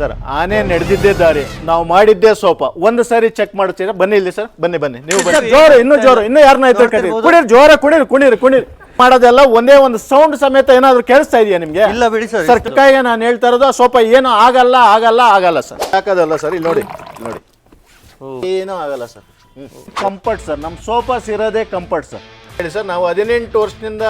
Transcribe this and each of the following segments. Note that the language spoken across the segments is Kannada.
ಸರ್ ಆನೆ ನಡೆದಿದ್ದೇ ದಾರಿ. ನಾವು ಮಾಡಿದ್ದೇ ಸೋಪ. ಒಂದು ಸಾರಿ ಚೆಕ್ ಮಾಡ್ತೀರಾ ಬನ್ನಿ ಇಲ್ಲಿ ಸರ್. ಬನ್ನಿ ಬನ್ನಿ. ನೀವು ಬನ್ನಿ. ಜೋರು ಇನ್ನೂ ಜೋರು ಇನ್ನೂ ಯಾರನ್ನ ಕರೀರಿ. ಕುಡೀರಿ ಜೋರ ಕುಡೀರಿ ಕುಡೀರಿ ಕುಡೀರಿ ಮಾಡೋದೆಲ್ಲ ಒಂದೇ ಒಂದು ಸೌಂಡ್ ಸಮೇತ ಏನಾದ್ರು ಕೇಳಿಸ್ತಾ ಇದೆಯಾ ನಿಮ್ಗೆ? ಇಲ್ಲ ಬಿಡಿ ಸರ್ ಸರ್ ಕಾಯಿಗೆ ನಾನು ಹೇಳ್ತಾ ಇರೋದು ಸೋಪ ಏನು ಆಗಲ್ಲ ಆಗಲ್ಲ ಆಗಲ್ಲ ಸರ್. ಹಾಕೋದಲ್ಲ ಸರ್? ಇಲ್ಲಿ ನೋಡಿ ನೋಡಿ. ಏನೂ ಆಗಲ್ಲ ಸರ್. Comfort sir. ನಮ್ಮ ಸೋಫಾಸ್ ಇರೋದೇ ಕಂಫರ್ಟ್ ಸರ್. ಹೇಳಿ ಸರ್ ನಾವು ಹದಿನೆಂಟು ವರ್ಷದಿಂದ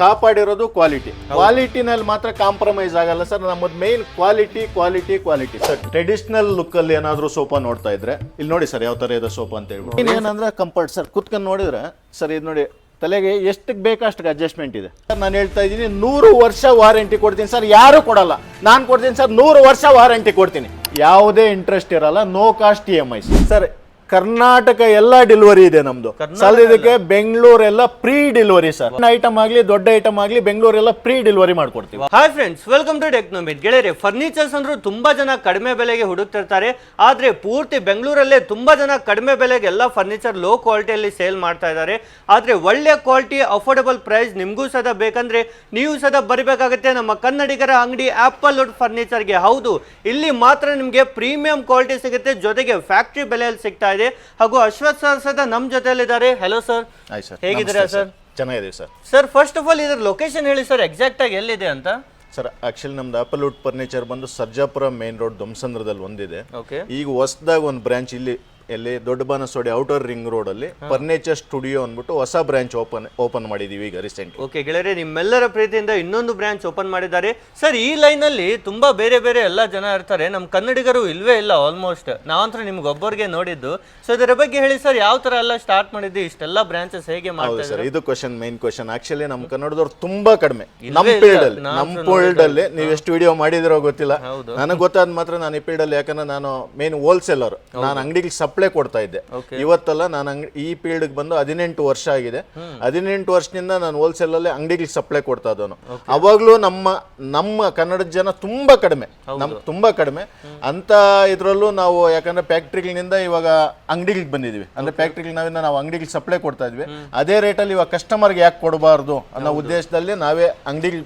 ಕಾಪಾಡಿರೋದು ಕ್ವಾಲಿಟಿ ಕ್ವಾಲಿಟಿನಲ್ಲಿ ಮಾತ್ರ ಕಾಂಪ್ರಮೈಸ್ ಆಗಲ್ಲ ಸರ್. ನಮ್ಮದು main quality quality quality sir traditional look ಅಲ್ಲಿ ಏನಾದ್ರು ಸೋಫಾ ನೋಡ್ತಾ ಇದ್ರೆ ಇಲ್ಲಿ ನೋಡಿ ಸರ್ ಯಾವ ತರ ಇದೆ ಸೋಫಾ ಅಂತ ಹೇಳ್ಬಿಟ್ಟು. ಏನಂದ್ರೆ ಕಂಫರ್ಟ್ ಸರ್. ಕುತ್ಕೊಂಡು ನೋಡಿದ್ರೆ ಸರ್ ಇದು ನೋಡಿ ತಲೆಗೆ ಎಷ್ಟಕ್ಕೆ ಬೇಕಷ್ಟು ಅಡ್ಜಸ್ಟ್ಮೆಂಟ್ ಇದೆ. ಸರ್ ನಾನು ಹೇಳ್ತಾ ಇದ್ದೀನಿ ನೂರು ವರ್ಷ ವಾರಂಟಿ ಕೊಡ್ತೀನಿ ಸರ್. ಯಾರು ಕೊಡಲ್ಲ. ನಾನು ಕೊಡ್ತೀನಿ ಸರ್ ನೂರು ವರ್ಷ ವಾರಂಟಿ ಕೊಡ್ತೀನಿ. ಯಾವುದೇ ಇಂಟ್ರೆಸ್ಟ್ ಇರಲ್ಲ no cost E M I sir Karnataka ಎಲ್ಲ ಡೆಲಿವರಿ ಇದೆ ನಮ್ದು. ಸರ್ ಇದಕ್ಕೆ ಬೆಂಗಳೂರೆಲ್ಲ ಪ್ರೀ ಡೆಲಿವರಿ ಸರ್ ಐಟಮ್ ಆಗಲಿ ದೊಡ್ಡ ಐಟಮ್ ಆಗಲಿ ಬೆಂಗಳೂರೆಲ್ಲ ಪ್ರೀ ಡೆಲಿವರಿ ಮಾಡ್ಕೊಡ್ತೀವಿ. Hi friends welcome to Technomit ಗೆಳೆಯರೆ ಫರ್ನಿಚರ್ಸ್ ಅಂದ್ರು ತುಂಬಾ ಜನ ಕಡಿಮೆ ಬೆಲೆಗೆ ಹುಡುಕ್ತಿರ್ತಾರೆ. ಆದ್ರೆ ಪೂರ್ತಿ ಬೆಂಗಳೂರಲ್ಲೇ ತುಂಬಾ ಜನ ಕಡಿಮೆ ಬೆಲೆಗೆ ಎಲ್ಲ ಫರ್ನಿಚರ್ ಲೋ ಕ್ವಾಲಿಟಿಯಲ್ಲಿ ಸೇಲ್ ಮಾಡ್ತಾ ಇದ್ದಾರೆ. ಆದ್ರೆ ಒಳ್ಳೆ ಕ್ವಾಲಿಟಿ ಅಫೋರ್ಡಬಲ್ ಪ್ರೈಸ್ ನಿಮಗೂ ಸದಾ ಬೇಕಂದ್ರೆ ನೀವು ಸದಾ ಬರಬೇಕಾಗುತ್ತೆ ನಮ್ಮ ಕನ್ನಡಿಗರ ಅಂಗಡಿ ಆಪಲ್ ವುಡ್ ಫರ್ನಿಚರ್ಗೆ ಹೌದು ಇಲ್ಲಿ ಮಾತ್ರ ನಿಮಗೆ ಪ್ರೀಮಿಯಂ ಕ್ವಾಲಿಟಿ ಸಿಗುತ್ತೆ ಜೊತೆಗೆ ಫ್ಯಾಕ್ಟ್ರಿ ಬೆಲೆಯಲ್ಲಿ ಸಿಗ್ತಾ ಇದೆ. ಹಾಗೂ ಅಶ್ವಥ್ ಸರ್ ಸದಾ ನಮ್ಮ ಜೊತೆಯಲ್ಲಿದ್ದಾರೆ. ಹಲೋ ಸರ್ ಆಯ್ತು ಸರ್ ಹೇಗಿದ್ದೀರಾ ನಮಸ್ತೆ ಸರ್ ಚೆನ್ನಾಗಿದ್ದೀವಿ sir sir first of all ಇದ್ರ ಲೊಕೇಶನ್ ಹೇಳಿ ಸರ್ ಎಕ್ಸಾಕ್ಟ್ ಆಗಿ ಎಲ್ಲಿದೆ ಅಂತ? ಸರ್ ಆಕ್ಚುಲಿ ನಮ್ದು ಆಪಲ್ ವುಡ್ ಫರ್ನಿಚರ್ ಬಂದು ಸರ್ಜಾಪುರ ಮೇನ್ ರೋಡ್ ಧ್ವಂಸಂದ್ರದಲ್ಲಿ ಒಂದಿದೆ. ಓಕೆ ಈಗ ಹೊಸದಾಗಿ ಒಂದು ಬ್ರಾಂಚ್ ಇಲ್ಲಿ ಎಲ್ಲಿ ದೊಡ್ಡ ಬನಸೋಡಿ ಔಟರ್ ರಿಂಗ್ ರೋಡ್ ಅಲ್ಲಿ ಫರ್ನಿಚರ್ ಸ್ಟುಡಿಯೋ ಅಂದ್ಬಿಟ್ಟು ಹೊಸ ಬ್ರಾಂಚ್ ಓಪನ್ ಓಪನ್ ಮಾಡಿದೀವಿ ಈಗ ರೀಸೆಂಟ್ ಓಕೆ ಗೆಳೆಯರೆ ನಿಮ್ಮೆಲ್ಲರ ಪ್ರೀತಿಯಿಂದ ಇನ್ನೊಂದು ಬ್ರಾಂಚ್ ಓಪನ್ ಮಾಡಿದ್ದಾರೆ. ಸರ್ ಈ ಲೈನ್ ಅಲ್ಲಿ ತುಂಬಾ ಬೇರೆ ಬೇರೆ ಎಲ್ಲ ಜನ ಇರ್ತಾರೆ. ನಮ್ಮ ಕನ್ನಡಿಗರು ಇಲ್ವೇ ಇಲ್ಲ ಆಲ್ಮೋಸ್ಟ್ ನಾವಂತೂ ನಿಮ್ಗೆ ಒಬ್ಬರಿಗೆ ನೋಡಿದ್ದು. ಸೊ ಇದರ ಬಗ್ಗೆ ಹೇಳಿ ಸರ್ ಯಾವ ತರ ಎಲ್ಲ ಸ್ಟಾರ್ಟ್ ಮಾಡಿದ್ದು? ಇಷ್ಟೆಲ್ಲ ಬ್ರಾಂಚಸ್ ಹೇಗೆ ಹೌದು ಸರ್ ಇದು ಕ್ವಶನ್ ಮೈನ್ ಕ್ವಶನ್ ಆಕ್ಚುಲಿ ನಮ್ಮ ಕನ್ನಡದವ್ರು ತುಂಬಾ ಕಡಿಮೆ. ನಮ್ಮ ಇಲ್ಲ, ಫೀಲ್ಡ್ ಅಲ್ಲಿ ನಾನ್ ನಮ್ಮ ಫೀಲ್ಡ್ ಅಲ್ಲಿ ನೀವು ಎಷ್ಟು ವಿಡಿಯೋ ಮಾಡಿದಿರೋ ಗೊತ್ತಿಲ್ಲ. ಹೌದು. ನನಗೆ ಗೊತ್ತಾದ ಮಾತ್ರ ನಾನು ಈ ಫೀಲ್ಡ್ ಅಲ್ಲಿ ಯಾಕಂದ್ರೆ ನಾನು ಮೇನ್ ಹೋಲ್ಸೇಲರ್ ನಾನು ಅಂಗಡಿಗೆ ಸಪ್ಲೈ ಕೊಡ್ತಾ ಇದ್ದೆ. ಇವತ್ತಲ್ಲ ನಾನು ಈ ಫೀಲ್ಡ್ ಬಂದು ಹದಿನೆಂಟು ವರ್ಷ ಆಗಿದೆ. ಹದಿನೆಂಟು ವರ್ಷದಿಂದ ನಾನು ಹೋಲ್ಸೇಲ್ ಅಲ್ಲಿ ಅಂಗಡಿಗೆ ಸಪ್ಲೈ ಕೊಡ್ತಾ ಇದ್ದವನು. ಅವಾಗ್ಲೂ ನಮ್ಮ ನಮ್ಮ ಕನ್ನಡದ ಜನ ತುಂಬಾ ಕಡಿಮೆ. ನಮ್ ತುಂಬಾ ಕಡಿಮೆ. ಅಂತ ಇದ್ರಲ್ಲೂ ನಾವು ಯಾಕಂದ್ರೆ ಫ್ಯಾಕ್ಟ್ರಿಗಳಿಂದ ಇವಾಗ ಅಂಗಡಿಗಳಿಗೆ ಬಂದಿದ್ವಿ ಅಂದ್ರೆ ಫ್ಯಾಕ್ಟ್ರಿಗಳಿಂದ ನಾವು ಅಂಗಡಿಗೆ ಸಪ್ಲೈ ಕೊಡ್ತಾ ಇದ್ವಿ. ಅದೇ ರೇಟಲ್ಲಿ ಇವಾಗ ಕಸ್ಟಮರ್ಗೆ ಯಾಕೆ ಕೊಡಬಾರ್ದು ಅನ್ನೋ ಉದ್ದೇಶದಲ್ಲಿ ನಾವೇ ಅಂಗಡಿ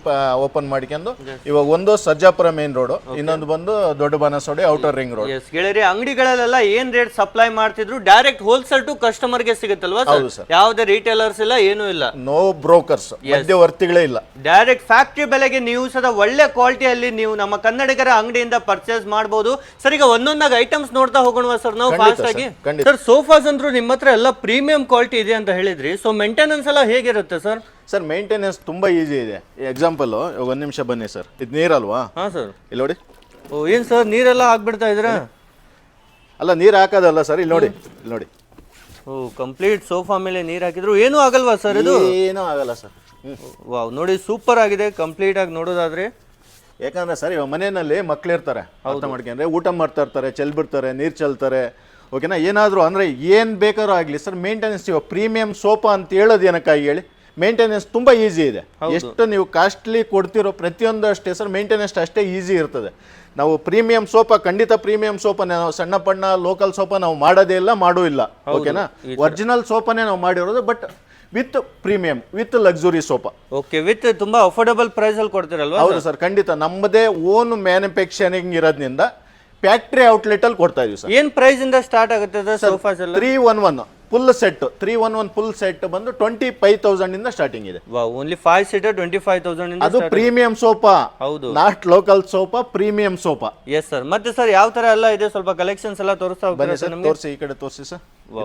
ಓಪನ್ ಮಾಡ್ಕೊಂಡು ಇವಾಗ ಒಂದು ಸರ್ಜಾಪುರ ಮೇನ್ ರೋಡ್ ಇನ್ನೊಂದು ಬಂದು ದೊಡ್ಡ ಬಾನಸೋಡಿ ಔಟರ್ ರಿಂಗ್ ರೋಡ್ ಗೆಳೆಯರೆ ಅಂಗಡಿಗಳಲ್ಲೆಲ್ಲ ಏನ್ ರೇಟ್ ಸಪ್ಲೈ ಮಾಡ್ತಿದ್ರು ಡೈರೆಕ್ಟ್ ಹೋಲ್ಸೇಲ್ ಟು ಕಸ್ಟಮರ್ಗೆ ಸಿಗುತ್ತಲ್ವಾ ಹೌದು ಸರ್. ಯಾವುದೇ ರಿಟೇಲರ್ಸ್ ಇಲ್ಲ ಏನೂ ಇಲ್ಲ. ನೋ ಬ್ರೋಕರ್ಸ್ ಮಧ್ಯವರ್ತಿಗಳೇ ಇಲ್ಲ. ಡೈರೆಕ್ಟ್ ಫ್ಯಾಕ್ಟ್ರಿ ಬೆಲೆಗೆ ನೀವು ಸದ ಒಳ್ಳೆ ಕ್ವಾಲಿಟಿಯಲ್ಲಿ ನೀವು ನಮ್ಮ ಕನ್ನಡಿಗರ ಅಂಗಡಿಯಿಂದ ಪರ್ಚೇಸ್ ಮಾಡಬಹುದು ಸರ್ ಈಗ ಒಂದೊಂದಾಗ ಐಟಮ್ಸ್ ನೋಡ್ತಾ ಹೋಗೋಣ ಸರ್ ನಾವು ಫಾಸ್ಟ್ ಆಗಿ? ಸರ್ ಸೋಫಾಸ್ ಅಂದ್ರು ನಿಮ್ಮ ಹತ್ರ ಎಲ್ಲ ಪ್ರೀಮಿಯಂ ಕ್ವಾಲಿಟಿ ಇದೆ ಅಂತ ಹೇಳಿದ್ರಿ. ಸೊ ಮೇಂಟೆನೆನ್ಸ್ ಎಲ್ಲ ಹೇಗಿರುತ್ತೆ ಸರ್? ಸರ್ ಮೇಂಟೆನೆನ್ಸ್ ತುಂಬಾ ಈಸಿ ಇದೆ. ಎಕ್ಸಾಂಪಲ್ ಒಂದ್ ನಿಮಿಷ ಬನ್ನಿ ಸರ್. ಇದು ನೀರಲ್ವಾ? ಹಾ ಸರ್. ಇಲ್ಲಿ ನೋಡಿ. ಓ ಏನ್ ಸರ್ ನೀರೆಲ್ಲ ಆಗ್ಬಿಡ್ತಾ ಇದ್ರ ಅಲ್ಲ ನೀರು ಹಾಕೋದಲ್ಲ ಸರ್? ಇಲ್ಲಿ ನೋಡಿ ಇಲ್ಲಿ ನೋಡಿ. ಓ ಕಂಪ್ಲೀಟ್ ಸೋಫಾ ಮೇಲೆ ನೀರು ಹಾಕಿದ್ರು. ಏನೂ ಆಗಲ್ವಾ ಸರ್ ಇದು? ಏನೂ ಆಗಲ್ಲ ಸರ್. ವಾವ್ ನೋಡಿ ಸೂಪರ್ ಆಗಿದೆ ಕಂಪ್ಲೀಟ್ ಆಗಿ ನೋಡೋದಾದ್ರೆ. ಯಾಕಂದ್ರೆ ಸರ್ ಇವಾಗ ಮನೆಯಲ್ಲಿ ಮಕ್ಳು ಇರ್ತಾರೆ. ಅರ್ಥ ಮಾಡ್ಕೊಂಡ್ರೆ ಊಟ ಮಾಡ್ತಾ ಇರ್ತಾರೆ ಚೆಲ್ ಬಿಡ್ತಾರೆ ನೀರು ಚೆಲ್ತಾರೆ. ಓಕೆನಾ ಏನಾದರೂ ಅಂದರೆ ಏನು ಬೇಕಾದ್ರೂ ಆಗಲಿ ಸರ್ ಮೇಂಟೆನೆನ್ಸ್ ಇವಾಗ ಪ್ರೀಮಿಯಂ ಸೋಫಾ ಅಂತ ಹೇಳೋದು ಏನಕ್ಕಾಗಿ ಹೇಳಿ? ಮೇಂಟೆನೆನ್ಸ್ ತುಂಬ ಈಸಿ ಇದೆ. ಎಷ್ಟು ನೀವು ಕಾಸ್ಟ್ಲಿ ಕೊಡ್ತಿರೋ ಪ್ರತಿಯೊಂದು ಅಷ್ಟೇ ಸರ್ ಮೇಂಟೆನೆನ್ಸ್ ಅಷ್ಟೇ ಈಸಿ ಇರ್ತದೆ. ನಾವು ಪ್ರೀಮಿಯಂ ಸೋಪ ಖಂಡಿತ ಪ್ರೀಮಿಯಂ ಸೋಫಾ ನಾವು ಸಣ್ಣ ಪಣ್ಣ ಲೋಕಲ್ ಸೋಪ ನಾವು ಮಾಡೋದೇ ಇಲ್ಲ ಮಾಡೋ ಇಲ್ಲ. ಓಕೆನಾ ಒರಿಜಿನಲ್ ಸೋಫಾನೇ ನಾವು ಮಾಡಿರೋದು but with premium with luxury sofa. Okay with ತುಂಬಾ ಅಫೋರ್ಡಬಲ್ ಪ್ರೈಸ್ ಅಲ್ಲಿ ಕೊಡ್ತೀರಲ್ವಾ ಹೌದು ಸರ್? ಖಂಡಿತ. ನಮ್ಮದೇ ಓನ್ ಮ್ಯಾನುಫ್ಯಾಕ್ಚರಿಂಗ್ ಇರೋದ್ರಿಂದ ಫ್ಯಾಕ್ಟ್ರಿ ಔಟ್ಲೆಟ್ ಅಲ್ಲಿ ಕೊಡ್ತಾ ಇದೀವಿ ಸರ್. ಏನ್ ಪ್ರೈಸ್ ಇಂದ ಸ್ಟಾರ್ಟ್ ಆಗುತ್ತೆ ಸೋಫಾಸ್ ಎಲ್ಲ? Three one one full set three one one full set ಬಂದು ಟ್ವೆಂಟಿ ಫೈವ್ ತೌಸಂಡ್ ಇಂದ ಸ್ಟಾರ್ಟಿಂಗ್ ಇದೆ. Only five seater twenty five thousand ಇಂದ ಅದು ಪ್ರೀಮಿಯಂ ಸೋಫಾ ಹೌದು. Not local sofa premium sofa yes sir ಮತ್ತೆ ಸರ್ ಯಾವ ತರ ಎಲ್ಲ ಇದೆ? ಸ್ವಲ್ಪ ಕಲೆಕ್ಷನ್ಸ್ ಎಲ್ಲ ತೋರಿಸ್ತಾ ಹೋಗ್ತೀರಾ ಸರ್ ತೋರಿಸಿ ಈ ಕಡೆ ತೋರಿಸಿ ಸರ್.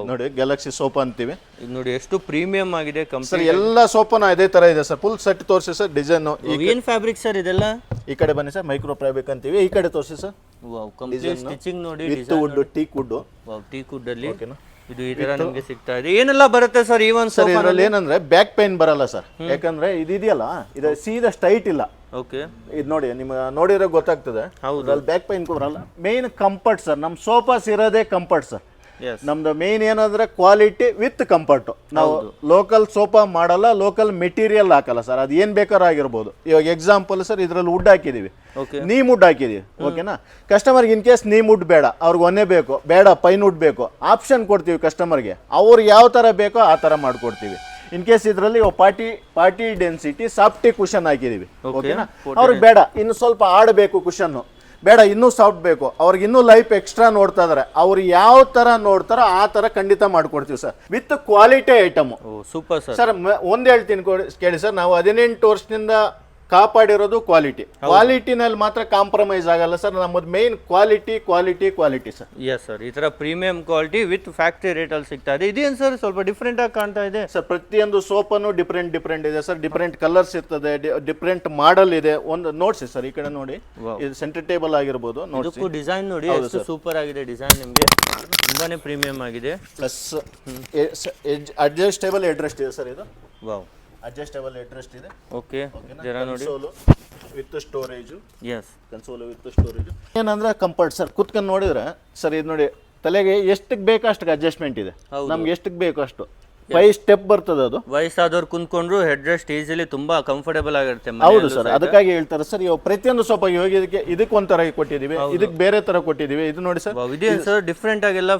ನೋಡಿ ಗ್ಯಾಲಕ್ಸಿ ಸೋಫಾ ಅಂತೀವಿ. ಇದು ನೋಡಿ ಎಷ್ಟು ಪ್ರೀಮಿಯಂ ಆಗಿದೆ ಸರ್ ಕಂಪ್ಲೀಟ್ ಎಲ್ಲ ಸೋಫಾನ ಇದೇ ತರ ಇದೆ ಸರ್ ಫುಲ್ ಸೆಟ್ ತೋರಿಸಿ ಸರ್ ಡಿಸೈನ್ ಏನ್ ಫ್ಯಾಬ್ರಿಕ್ ಸರ್ ಇದೆಲ್ಲ? ಈ ಕಡೆ ಬನ್ನಿ ಸರ್ ಮೈಕ್ರೋ ಫ್ಯಾಬ್ರಿಕ್ ಅಂತೀವಿ. ಈ ಕಡೆ ತೋರಿಸಿ ಸರ್ ವಾವ್ ಕಂಪ್ಲೀಟ್ ಸ್ಟಿಚಿಂಗ್ ನೋಡಿ with wood teak wood wow teakwood ಅಲ್ಲಿ. ಓಕೆನಾ ಇದು ಈ ತರ ನಿಮ್ಗೆ ಸಿಗ್ತಾ ಇದೆ. ಏನೆಲ್ಲ ಬರುತ್ತೆ ಸರ್ ಈ ಒಂದು ಸರ್ ಇದರಲ್ಲಿ ಏನಂದ್ರೆ ಬ್ಯಾಕ್ ಪೈನ್ ಬರಲ್ಲ ಸರ್ ಯಾಕಂದ್ರೆ ಇದು ಇದೆಯಲ್ಲ ಇದು ಸೀದಾ ಸ್ಟ್ರೈಟ್ ಇಲ್ಲ. ಓಕೆ ಇದು ನೋಡಿ ನಿಮ್ಗೆ ನೋಡಿರೋ ಗೊತ್ತಾಗ್ತದೆ. ಅದ್ರಲ್ಲಿ ಬ್ಯಾಕ್ ಪೈನ್ ಬರಲ್ಲ. ಮೇನ್ ಕಂಫರ್ಟ್ ಸರ್ ನಮ್ಮ ಸೋಫಾಸ್ ಇರೋದೇ ಕಂಫರ್ಟ್ ಸರ್ ನಮ್ದು ಮೇನ್ ಏನಂದ್ರೆ ಕ್ವಾಲಿಟಿ ವಿತ್ ಕಂಫರ್ಟ್ ನಾವು ಲೋಕಲ್ ಸೋಫಾ ಮಾಡಲ್ಲ ಲೋಕಲ್ ಮೆಟೀರಿಯಲ್ ಹಾಕಲ್ಲ ಸರ್ ಅದು ಏನ್ ಬೇಕಾದ್ರೂ ಆಗಿರ್ಬೋದು. ಇವಾಗ ಎಕ್ಸಾಂಪಲ್ ಸರ್ ಇದ್ರಲ್ಲಿ ವುಡ್ ಹಾಕಿದೀವಿ. ನೀಮ್ ವುಡ್ ಹಾಕಿದೀವಿ ಓಕೆನಾ ಕಸ್ಟಮರ್ಗೆ ಇನ್ ಕೇಸ್ ನೀಮ್ ವುಡ್ ಬೇಡ ಅವ್ರಿಗೆ ಒಂದೇ ಬೇಕು ಬೇಡ ಪೈನ್ ವುಡ್ ಬೇಕು ಆಪ್ಷನ್ ಕೊಡ್ತೀವಿ ಕಸ್ಟಮರ್ಗೆ ಅವ್ರಿಗೆ ಯಾವ ಥರ ಬೇಕೋ ಆ ಥರ ಮಾಡ್ಕೊಡ್ತೀವಿ. ಇನ್ ಕೇಸ್ ಇದರಲ್ಲಿ forty forty density softy cushion ಹಾಕಿದೀವಿ ಓಕೆನಾ ಅವ್ರಿಗೆ ಬೇಡ ಇನ್ನು ಸ್ವಲ್ಪ ಆಡಬೇಕು ಕುಷನ್ನು ಬೇಡ ಇನ್ನೂ ಸಾಫ್ಟ್ ಬೇಕು. ಅವ್ರಿಗೆ ಇನ್ನೂ ಲೈಫ್ ಎಕ್ಸ್ಟ್ರಾ ನೋಡ್ತಾ ಇದಾರೆ. ಅವ್ರು ಯಾವ ತರ ನೋಡ್ತಾರೋ ಆ ತರ ಖಂಡಿತ ಮಾಡ್ಕೊಡ್ತೀವಿ sir. With quality item super sir. Sir ಒಂದ್ ಹೇಳ್ತೀನಿ ಕೇಳಿ ಸರ್. ನಾವು ಹದಿನೆಂಟು ವರ್ಷದಿಂದ ಕಾಪಾಡಿರೋದು ಕ್ವಾಲಿಟಿ ಕ್ವಾಲಿಟಿನಲ್ಲಿ ಮಾತ್ರ ಕಾಂಪ್ರಮೈಸ್ ಆಗಲ್ಲ ಸರ್. ನಮ್ಮದು main quality quality quality sir. Yes sir ಈ ಥರ ಪ್ರೀಮಿಯಂ ಕ್ವಾಲಿಟಿ ವಿತ್ ಫ್ಯಾಕ್ಟ್ರಿ ರೇಟಲ್ಲಿ ಅಲ್ಲಿ ಸಿಗ್ತಾ ಇದೆ. ಇದೇನು ಸರ್? ಸ್ವಲ್ಪ ಡಿಫ್ರೆಂಟ್ ಆಗಿ ಕಾಣ್ತಾ ಇದೆ. ಸರ್ ಪ್ರತಿಯೊಂದು ಸೋಪನ್ನು ಡಿಫ್ರೆಂಟ್ ಡಿಫ್ರೆಂಟ್ ಇದೆ ಸರ್. ಡಿಫ್ರೆಂಟ್ ಕಲರ್ಸ್ ಇರ್ತದೆ ಡಿಫ್ರೆಂಟ್ ಮಾಡಲ್ ಇದೆ. ಒಂದು ನೋಡ್ಸಿ ಸರ್ ಈ ಕಡೆ ನೋಡಿ. ಇದು ಸೆಂಟರ್ ಟೇಬಲ್ ಆಗಿರ್ಬೋದು ನೋಡ್ಸಿ. ಇದಕ್ಕೂ ಡಿಸೈನ್ ನೋಡಿ ಎಷ್ಟು ಸೂಪರ್ ಆಗಿದೆ ಡಿಸೈನ್ ನಿಮಗೆ. ತುಂಬಾನೇ ಪ್ರೀಮಿಯಂ ಆಗಿದೆ. ಪ್ಲಸ್ ಅಡ್ಜಸ್ಟೇಬಲ್ ಎಡ್ರೆಸ್ಟ್ ಇದೆ ಸರ್ ಇದು. ವಾವ್ ಅಡ್ಜಸ್ಟೇಬಲ್ ಇಂಟ್ರೆಸ್ಟ್ ಇದೆ. ಓಕೆ ಜರ ನೋಡಿ. Console with storage yes console with storage ಏನಂದ್ರೆ ಕಂಫರ್ಟ್ ಸರ್ ಕುತ್ಕೊಂಡು ನೋಡಿದ್ರೆ ಸರ್ ಇದು ನೋಡಿ ತಲೆಗೆ ಎಷ್ಟಕ್ಕೆ ಬೇಕು ಅಷ್ಟಕ್ಕೆ ಅಡ್ಜಸ್ಟ್ಮೆಂಟ್ ಇದೆ. ನಮ್ಗೆ ಎಷ್ಟಕ್ಕೆ ಬೇಕೋ ಅಷ್ಟು. ಫೈವ್ ಸ್ಟೆಪ್ ಬರ್ತದೆ ಅದು. ವಯಸ್ಸಾದವ್ರು ಕುಂತ್ಕೊಂಡ್ರು ಹೆಡ್ ರೆಸ್ಟ್ ಈಸಿಲಿ ತುಂಬಾ ಕಂಫರ್ಟೇಬಲ್ ಆಗಿರುತ್ತೆ ಹೌದು ಮನೆಯಲ್ಲೂ ಸರ್. ಅದಕ್ಕಾಗಿ ಹೇಳ್ತಾರೆ ಸರ್ ಇವಾಗ ಪ್ರತಿಯೊಂದು ಸೋಪ ಇವಾಗ ಇದಕ್ಕೆ ಇದಕ್ಕೆ ಒಂಥರ ಕೊಟ್ಟಿದ್ದೀವಿ ಇದಕ್ಕೆ ಬೇರೆ ತರ ಕೊಟ್ಟಿದ್ದೀವಿ. ಇದು ನೋಡಿ ಸರ್ ಇದೇನು ಸರ್ ಡಿಫ್ರೆಂಟ್ ಆಗೆಲ್ಲ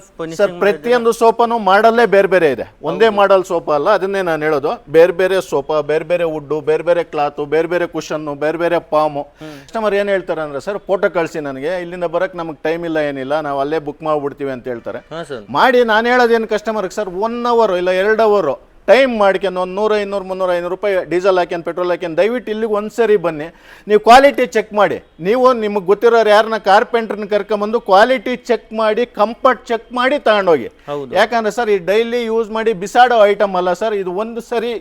ಸರ್ ಪ್ರತಿಯೊಂದು ಸೋಪನು ಮಾಡಲ್ಲೇ ಬೇರೆ ಬೇರೆ ಇದೆ. ಒಂದೇ ಮಾಡಲ್ ಸೋಪ ಅಲ್ಲ ಅದನ್ನೇ ನಾನು ಹೇಳೋದು. ಬೇರೆ ಬೇರೆ ಸೋಪ ಬೇರೆ ಬೇರೆ ವುಡ್ಡು ಬೇರೆ ಬೇರೆ ಕ್ಲಾತ್ ಬೇರೆ ಬೇರೆ ಕುಷನ್ನು ಬೇರೆ ಬೇರೆ ಪಾಮು ಕಸ್ಟಮರ್ ಏನು ಹೇಳ್ತಾರೆ ಅಂದ್ರೆ ಸರ್ ಫೋಟೋ ಕಳಿಸಿ ನನಗೆ ಇಲ್ಲಿಂದ ಬರಕ್ಕೆ ನಮಗೆ ಟೈಮ್ ಇಲ್ಲ ಏನಿಲ್ಲ ನಾವು ಅಲ್ಲೇ ಬುಕ್ ಮಾಡ್ಬಿಡ್ತೀವಿ ಅಂತ ಹೇಳ್ತಾರೆ. ಹಾ ಸರ್ ಮಾಡಿ ನಾನು ಹೇಳೋದೇನು ಕಸ್ಟಮರ್ ಸರ್ ಒನ್ ಅವರ್ ಇಲ್ಲ ಎರಡು ಅವರು ಟೈಮ್ ಮಾಡ್ಕೊಂಡು ಒಂದು ನೂರು ಐನೂರು ಮುನ್ನೂರು ಐನೂರು ರೂಪಾಯಿ ಡೀಸೆಲ್ ಹಾಕ್ಯನ್ ಪೆಟ್ರೋಲ್ ಹಾಕ್ಯನ್ ದಯವಿಟ್ಟು ಇಲ್ಲಿಗೆ ಒಂದ್ಸರಿ ಬನ್ನಿ. ನೀವು ಕ್ವಾಲಿಟಿ ಚೆಕ್ ಮಾಡಿ. ನೀವು ನಿಮಗೆ ಗೊತ್ತಿರೋರು ಯಾರನ್ನ ಕಾರ್ಪೆಂಟ್ರನ್ನ ಕರ್ಕೊಂಬಂದು ಕ್ವಾಲಿಟಿ ಚೆಕ್ ಮಾಡಿ ಕಂಫರ್ಟ್ ಚೆಕ್ ಮಾಡಿ ತಗೊಂಡೋಗಿ. ಹೌದು. ಯಾಕಂದ್ರೆ ಸರ್ ಈ ಡೈಲಿ ಯೂಸ್ ಮಾಡಿ ಬಿಸಾಡೋ ಐಟಮ್ ಅಲ್ಲ ಸರ್ ಇದು ಒಂದು ಸರಿ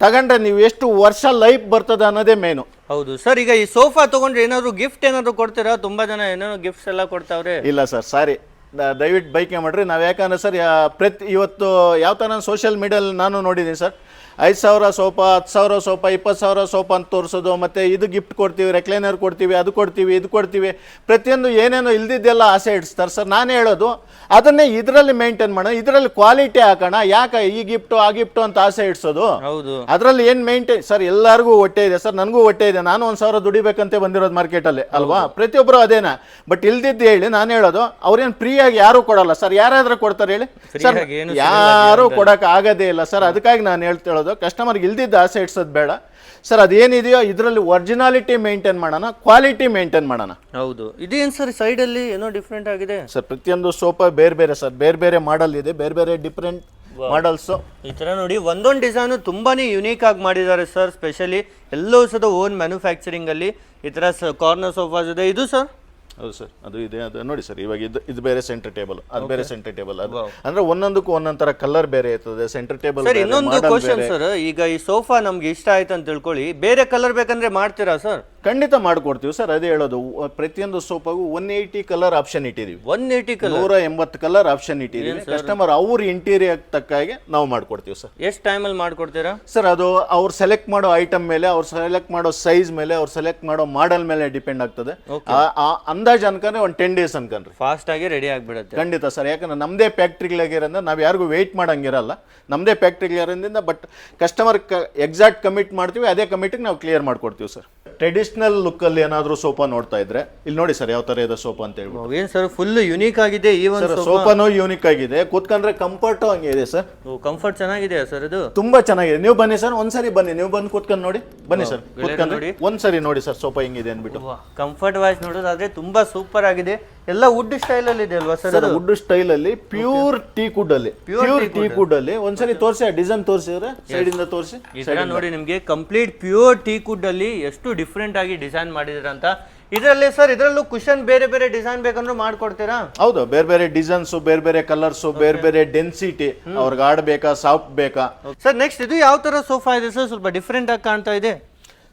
ತಗೊಂಡ್ರೆ ನೀವು ಎಷ್ಟು ವರ್ಷ ಲೈಫ್ ಬರ್ತದೆ ಅನ್ನೋದೇ ಮೇನು ಹೌದು. ಸರ್ ಈಗ ಈ ಸೋಫಾ ತಗೊಂಡ್ರೆ ಏನಾದ್ರು ಗಿಫ್ಟ್ ಏನಾದ್ರು ಕೊಡ್ತೀರಾ? ತುಂಬಾ ಜನ ಏನೇನು ಗಿಫ್ಟ್ಸ್ ಎಲ್ಲ ಕೊಡ್ತಾವ್ರೆ. ಇಲ್ಲ ಸರ್ ಸಾರಿ ದಯವಿಟ್ಟು ಬೈಕೆ ಮಾಡಿರಿ. ನಾವು ಯಾಕಂದ್ರೆ ಸರ್ ಪ್ರತಿ ಇವತ್ತು ಯಾವ ಥರ ಸೋಷಿಯಲ್ ಮೀಡಿಯಲ್ಲಿ ನಾನು ನೋಡಿದ್ದೀನಿ ಸರ್ ಐದು ಸಾವಿರ ಸೋಪ ಹತ್ತು ಸಾವಿರ ಸೋಪ ಇಪ್ಪತ್ತು ಸಾವಿರ ಸೋಪ ಅಂತ ತೋರಿಸೋದು ಮತ್ತು ಇದು ಗಿಫ್ಟ್ ಕೊಡ್ತೀವಿ ರೆಕ್ಲೈನರ್ ಕೊಡ್ತೀವಿ ಅದು ಕೊಡ್ತೀವಿ ಇದು ಕೊಡ್ತೀವಿ. ಪ್ರತಿಯೊಂದು ಏನೇನೋ ಇಲ್ದಿದ್ದೆಲ್ಲ ಆಸೆ ಇಡ್ಸ್ತಾರೆ ಸರ್. ನಾನು ಹೇಳೋದು ಅದನ್ನೇ ಇದರಲ್ಲಿ ಮೇಂಟೈನ್ ಮಾಡೋಣ ಇದರಲ್ಲಿ ಕ್ವಾಲಿಟಿ ಹಾಕೋಣ. ಯಾಕೆ ಈ ಗಿಫ್ಟು ಆ ಗಿಫ್ಟು ಅಂತ ಆಸೆ ಇಡ್ಸೋದು? ಹೌದು. ಅದರಲ್ಲಿ ಏನು ಮೇಂಟೈನ್ ಸರ್ ಎಲ್ಲರಿಗೂ ಹೊಟ್ಟೆ ಇದೆ ಸರ್ ನನಗೂ ಹೊಟ್ಟೆ ಇದೆ. ನಾನು ಒಂದು ಸಾವಿರ ದುಡಿಬೇಕಂತೆ ಬಂದಿರೋದು ಮಾರ್ಕೆಟಲ್ಲಿ ಅಲ್ವಾ? ಪ್ರತಿಯೊಬ್ಬರು ಅದೇನ? ಬಟ್ ಇಲ್ದಿದ್ದು ಹೇಳಿ ನಾನು ಹೇಳೋದು ಅವ್ರೇನು ಫ್ರೀಯಾಗಿ ಯಾರು ಕೊಡಲ್ಲ ಸರ್. ಯಾರಾದರೂ ಕೊಡ್ತಾರೆ ಹೇಳಿ. ಸರ್ ಯಾರೂ ಕೊಡಕ್ಕೆ ಆಗೋದೇ ಇಲ್ಲ ಸರ್. ಅದಕ್ಕಾಗಿ ನಾನು ಹೇಳ್ತಿರೋದು ಕಸ್ಟಮರ್ಗೆ ಇಲ್ದಿದ್ದ ಆಸೆ ಇಡ್ಸೋದು ಬೇಡ. ಸರ್ ಅದೇನಿದೆಯೋ ಇದರಲ್ಲಿ ಒರಿಜಿನಾಲಿಟಿ ಮೇಂಟೈನ್ ಮಾಡೋಣ ಕ್ವಾಲಿಟಿ ಮೇಂಟೈನ್ ಮಾಡೋಣ. ಹೌದು. ಇದೇನು ಸರ್ ಸೈಡಲ್ಲಿ ಏನೋ ಡಿಫ್ರೆಂಟ್ ಆಗಿದೆ? ಸರ್ ಪ್ರತಿಯೊಂದು ಸೋಫಾ ಬೇರೆ ಬೇರೆ ಸರ್ ಬೇರೆ ಬೇರೆ ಮಾಡಲ್ ಇದೆ ಬೇರೆ ಬೇರೆ ಡಿಫ್ರೆಂಟ್ ಮಾಡಲ್ಸು ಈ ಥರ ನೋಡಿ ಒಂದೊಂದು ಡಿಸೈನು ತುಂಬಾ ಯುನೀಕ್ ಆಗಿ ಮಾಡಿದ್ದಾರೆ ಸರ್ ಸ್ಪೆಷಲಿ ಎಲ್ಲವೂ ಸದ ಓನ್ ಮ್ಯಾನುಫ್ಯಾಕ್ಚರಿಂಗಲ್ಲಿ ಈ ಸ ಕಾರ್ನರ್ ಸೋಫಾಸ್ ಇದೆ. ಇದು ಸರ್ ಹೌದು ಸರ್ ಅದು ಇದೆ ಅದು ನೋಡಿ ಸರ್ ಇವಾಗ ಇದು ಇದು ಬೇರೆ ಸೆಂಟರ್ ಟೇಬಲ್ ಅದು ಬೇರೆ ಸೆಂಟರ್ ಟೇಬಲ್ ಅದು ಅಂದ್ರೆ ಒಂದೊಂದಕ್ಕೂ ಒಂದೊಂದರ ತರ ಕಲರ್ ಬೇರೆ ಇರ್ತದೆ ಸೆಂಟರ್ ಟೇಬಲ್ ಸರ್ ಇನ್ನೊಂದು ಕ್ವಶನ್ ಸರ್ ಈಗ ಈ ಸೋಫಾ ನಮ್ಗೆ ಇಷ್ಟ ಆಯ್ತು ಅಂತ ತಿಳ್ಕೊಳ್ಳಿ ಬೇರೆ ಕಲರ್ ಬೇಕಂದ್ರೆ ಮಾಡ್ತೀರಾ ಸರ್? ಖಂಡಿತ ಮಾಡಿಕೊಡ್ತೀವಿ ಸರ್ ಅದೇ ಹೇಳೋದು. ಪ್ರತಿಯೊಂದು ಸೋಪಾಗೂ ಒನ್ ಏಯ್ಟಿ ಕಲರ್ ಆಪ್ಷನ್ ಇಟ್ಟಿದೀವಿ. ಒನ್ ಏಯ್ಟಿ ಕಲರ್ ನೂರ ಎಂಬತ್ತು ಕಲರ್ ಆಪ್ಷನ್ ಇಟ್ಟಿದ್ದೀವಿ ಕಸ್ಟಮರ್ ಅವ್ರ ಇಂಟೀರಿಯರ್ ತಕ್ಕ ಹಾಗೆ ನಾವು ಮಾಡ್ಕೊಡ್ತೀವಿ ಸರ್. ಎಷ್ಟು ಟೈಮಲ್ಲಿ ಮಾಡ್ಕೊಡ್ತೀರಾ? ಸರ್ ಅದು ಅವ್ರು ಸೆಲೆಕ್ಟ್ ಮಾಡೋ ಐಟಮ್ ಮೇಲೆ ಅವ್ರು ಸೆಲೆಕ್ಟ್ ಮಾಡೋ ಸೈಜ್ ಮೇಲೆ ಅವ್ರು ಸೆಲೆಕ್ಟ್ ಮಾಡೋ ಮಾಡೆಲ್ ಮೇಲೆ ಡಿಪೆಂಡ್ ಆಗ್ತದೆ. ಆ- ಆ ಅಂದಾಜ್ ಅನ್ಕೊಂಡ್ರೆ ಒಂದು ಟೆನ್ ಡೇಸ್ ಅನ್ಕೊಂಡ್ರಿ. ಫಾಸ್ಟ್ ಆಗಿ ರೆಡಿ ಆಗಿಬಿಡುತ್ತೆ. ಖಂಡಿತ ಸರ್ ಯಾಕಂದ್ರೆ ನಮ್ಮದೇ ಫ್ಯಾಕ್ಟ್ರಿಗಳಾಗಿರೋದ್ರಿಂದ ನಾವು ಯಾರಿಗೂ ವೆಯ್ಟ್ ಮಾಡಂಗಿರಲ್ಲ. ನಮ್ಮದೇ ಫ್ಯಾಕ್ಟ್ರಿಗಳಿರೋದ್ರಿಂದ ಬಟ್ ಕಸ್ಟಮರ್ ಎಕ್ಸಾಕ್ಟ್ ಕಮಿಟ್ ಮಾಡ್ತೀವಿ ಅದೇ ಕಮಿಟಿಗೆ ನಾವು ಕ್ಲಿಯರ್ ಮಾಡ್ಕೊಡ್ತೀವಿ ಸರ್. ಟ್ರೆಡಿಷ್ನಲ್ ಲುಕ್ಕಲ್ಲಿ ಏನಾದರೂ ಸೋಫಾ ನೋಡ್ತಾ ಇದ್ರೆ ಇಲ್ಲಿ ನೋಡಿ ಸರ್ ಯಾವ ತರ ಇದೆ ಸೋಫಾ ಅಂತ ಹೇಳ್ಬಿಟ್ಟು. ಏನ್ ಸರ್ ಫುಲ್ ಯುನೀಕ್ ಆಗಿದೆ ಈ ಒಂದು ಸರ್ ಸೋಫಾನು ಯೂನಿಕ್ ಆಗಿದೆ. ಕೂತ್ಕೊಂಡ್ರೆ ಕಂಫರ್ಟ್ ಹಂಗೆ ಇದೆ ಸರ್. ಕಂಫರ್ಟ್ ಚೆನ್ನಾಗಿದೆ ಸರ್ ಇದು? ತುಂಬಾ ಚೆನ್ನಾಗಿದೆ. ನೀವು ಬನ್ನಿ ಸರ್ ಒಂದ್ಸರಿ ಬನ್ನಿ. ನೀವು ಬಂದು ಕೂತ್ಕೊಂಡು ನೋಡಿ. ಬನ್ನಿ ಸರ್ ಕೂತ್ಕೊಂಡು ನೋಡಿ. ಒಂದ್ಸರಿ ನೋಡಿ ಸರ್ ಸೋಫಾ ಹಿಂಗಿದೆ ಅಂದ್ಬಿಟ್ಟು. ಕಂಫರ್ಟ್ ವೈಸ್ ನೋಡೋದಾದ್ರೆ ತುಂಬಾ ಸೂಪರ್ ಆಗಿದೆ. ಎಲ್ಲ ವುಡ್ ಸ್ಟೈಲ್ ಅಲ್ಲಿ ಇದೆ ಅಲ್ವಾ ಸರ್ ಸರ್ ವುಡ್ ಸ್ಟೈಲ್ ಅಲ್ಲಿ ಪ್ಯೂರ್ ಟೀ ಕುಡ್ ಅಲ್ಲಿ. ಪ್ಯೂರ್ ಟೀ ಕುಡ್ ಅಲ್ಲಿ. ಒಂದ್ಸರಿ ತೋರಿಸಿ ಡಿಸೈನ್ ತೋರಿಸಿದ್ರೆ ಸೈಡ್ ಇಂದ ತೋರಿಸಿ ಈ ತರ ನೋಡಿ ನಿಮ್ಗೆ ಕಂಪ್ಲೀಟ್ ಪ್ಯೂರ್ ಟೀ ಕುಡ್ ಅಲ್ಲಿ ಎಷ್ಟು ಡಿಫ್ರೆಂಟ್ ಆಗಿ ಡಿಸೈನ್ ಮಾಡಿದ್ರಂತ. ಇದರಲ್ಲಿ ಸರ್ ಇದರಲ್ಲೂ ಕುಶನ್ ಬೇರೆ ಬೇರೆ ಡಿಸೈನ್ ಬೇಕಂದ್ರೂ ಮಾಡ್ಕೊಡ್ತೀರಾ? ಹೌದು ಬೇರೆ ಬೇರೆ ಡಿಸೈನ್ಸ್ ಬೇರೆ ಬೇರೆ ಕಲರ್ಸ್ ಬೇರೆ ಬೇರೆ ಡೆನ್ಸಿಟಿ ಅವ್ರಿಗೆ ಆಡ್ಬೇಕಾ ಸಾಫ್ಟ್ ಬೇಕಾ ಸರ್ ನೆಕ್ಸ್ಟ್ ಇದು ಯಾವ ತರ ಸೋಫಾ ಇದೆ ಸರ್ ಸ್ವಲ್ಪ ಡಿಫ್ರೆಂಟ್ ಆಗಿ ಕಾಣ್ತಾ ಇದೆ.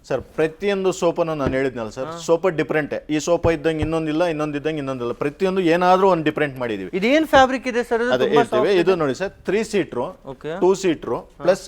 ಸರ್ ಪ್ರತಿಯೊಂದು ಸೋಫಾನು ನಾನು ಹೇಳಿದ್ನಲ್ಲ ಸರ್ ಸೋಫಾ ಡಿಫ್ರೆಂಟ್ ಈ ಸೋಫಾ ಇದ್ದಂಗೆ ಇನ್ನೊಂದಿಲ್ಲ ಇನ್ನೊಂದಿದ್ದಂಗೆ ಇನ್ನೊಂದಿಲ್ಲ ಪ್ರತಿಯೊಂದು ಏನಾದ್ರೂ ಒಂದು ಡಿಫ್ರೆಂಟ್ ಮಾಡಿದೀವಿ. ಇದೇನ್ ಫ್ಯಾಬ್ರಿಕ್ ಇದೆ ಸರ್ ಅದೇ ಹೇಳ್ತೀವಿ. ಇದು ನೋಡಿ sir three seater okay two seater plus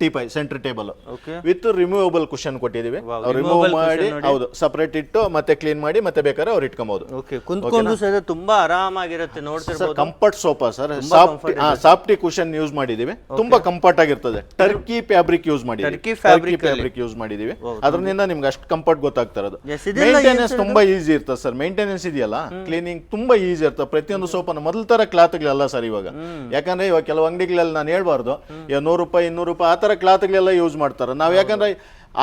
teapoy centre table okay with removable cushion ಕೊಟ್ಟಿದೀವಿ remove ಮಾಡಿ ಹೌದು ಸಪರೇಟ್ ಇಟ್ಟು ಮತ್ತೆ ಕ್ಲೀನ್ ಮಾಡಿ ಮತ್ತೆ ಬೇಕಾದ್ರೆ ಅವ್ರು ಇಟ್ಕೊಬಹುದು ಕುಂತ್ಕೊಂಡು ಸರ್ ತುಂಬಾ ಆರಾಮಾಗಿರುತ್ತೆ sir comfort sofa sir soft softy cushion use ಮಾಡಿದೀವಿ ತುಂಬಾ ಕಂಫರ್ಟ್ ಆಗಿರ್ತದೆ. ಟರ್ಕಿ ಫ್ಯಾಬ್ರಿಕ್ ಯೂಸ್ ಮಾಡಿ ಟರ್ಕಿ ಫ್ಯಾಬ್ರಿಕ್ ಫ್ಯಾಬ್ರಿಕ್ ಯೂಸ್ ಮಾಡಿದೀವಿ ಅದರಿಂದ ನಿಮ್ಗೆ ಅಷ್ಟು ಕಂಫರ್ಟ್ ಗೊತ್ತಾಗ್ತಿರೋದು ಮೇಂಟೆನೆನ್ಸ್ ತುಂಬಾ ಈಸಿ ಇರ್ತದೆ ಸರ್ ಮೇಂಟೆನೆನ್ಸ್ ಇದೆಯಲ್ಲ ಕ್ಲೀನಿಂಗ್ ತುಂಬಾ ಈಸಿ ಇರ್ತದೆ. ಪ್ರತಿಯೊಂದು ಸೋಫಾನ ಮೊದಲ ತರ ಕ್ಲಾತ್ಗಳೆಲ್ಲ ಸರ್ ಇವಾಗ. ಯಾಕಂದ್ರೆ ಇವಾಗ ಕೆಲವು ಅಂಗಡಿಗಳಲ್ಲಿ ನಾನು ಹೇಳ್ಬಾರ್ದು ನೂರು ರೂಪಾಯಿ ಇನ್ನೂರು ರೂಪಾಯಿ ಆ ತರ ಕ್ಲಾತ್ಗಳೆಲ್ಲ ಯೂಸ್ ಮಾಡ್ತಾರೆ. ನಾವು ಯಾಕಂದ್ರೆ